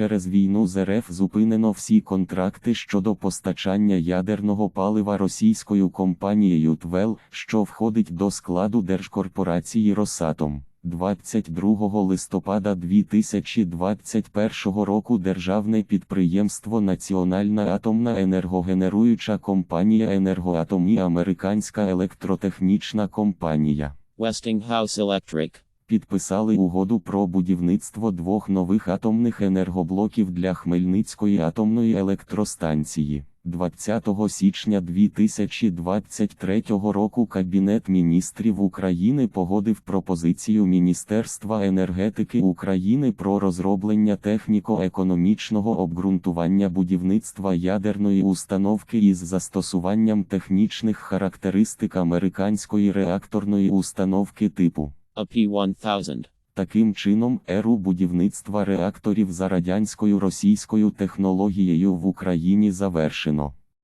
Через війну з РФ зупинено всі контракти щодо постачання ядерного палива російською компанією ТВЕЛ, що входить до складу держкорпорації Росатом. 22 листопада 2021 року державне підприємство Національна атомна енергогенеруюча компанія Енергоатом і Американська електротехнічна компанія Westinghouse Electric. Підписали угоду про будівництво двох нових атомних енергоблоків для Хмельницької атомної електростанції. 20 січня 2023 року Кабінет міністрів України погодив пропозицію Міністерства енергетики України про розроблення техніко-економічного обґрунтування будівництва ядерної установки із застосуванням технічних характеристик американської реакторної установки типу. AP1000. Таким чином, еру будівництва реакторів за радянською російською технологією в Україні завершено.